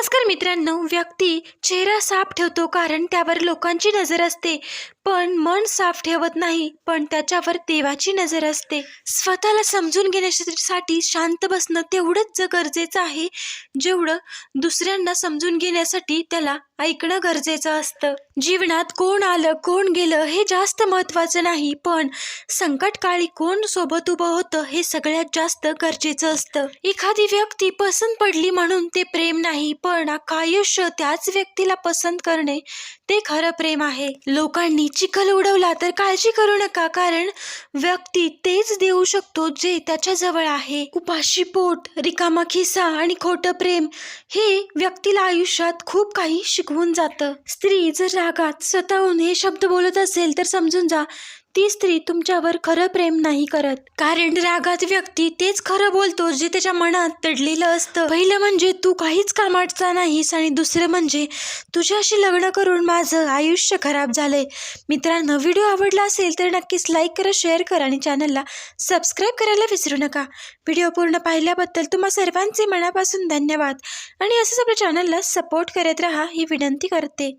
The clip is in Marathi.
नमस्कार मित्रांनो व्यक्ती चेहरा साफ ठेवतो कारण त्यावर लोकांची नजर असते. पण मन साफ ठेवत नाही पण त्याच्यावर देवाची नजर असते. स्वतःला समजून घेण्यासाठी शांत बसणं तेवढंच गरजेचं आहे जेवढं दुसऱ्यांना समजून घेण्यासाठी त्याला ऐकणं गरजेचं असतं. जीवनात कोण आलं कोण गेलं हे जास्त महत्त्वाचं नाही पण संकटकाळी कोण सोबत उभं होतं हे सगळ्यात जास्त गरजेचं असतं. एखादी व्यक्ती पसंत पडली म्हणून ते प्रेम नाही पण अख्खं आयुष्य त्याच व्यक्तीला पसंत करणे ते खरं प्रेम आहे. लोकांनी चिखल उडवला तर काळजी करू नका कारण व्यक्ती तेच देऊ शकतो जे त्याच्याजवळ आहे. उपाशी पोट रिकामा खिसा आणि खोटं प्रेम हे व्यक्तीला आयुष्यात खूप काही शिकवून जातं. स्त्री जर रागात स्वतःहून हे शब्द बोलत असेल तर समजून जा. ती स्त्री तुमच्यावर खरं प्रेम नाही करत. कारण रागात व्यक्ती तेच खरं बोलतो जे त्याच्या मनात दडलेलं असतं. पहिलं म्हणजे तू काहीच कामाचा नाहीस आणि दुसरं म्हणजे तुझ्याशी लग्न करून माझं आयुष्य खराब झालंय. मित्रांनो व्हिडिओ आवडला असेल तर नक्कीच लाईक करा शेअर करा आणि चॅनलला सबस्क्राईब करायला विसरू नका. व्हिडिओ पूर्ण पाहिल्याबद्दल तुम्हा सर्वांचे मनापासून धन्यवाद. आणि असंच आपल्या चॅनलला सपोर्ट करत राहा ही विनंती करते.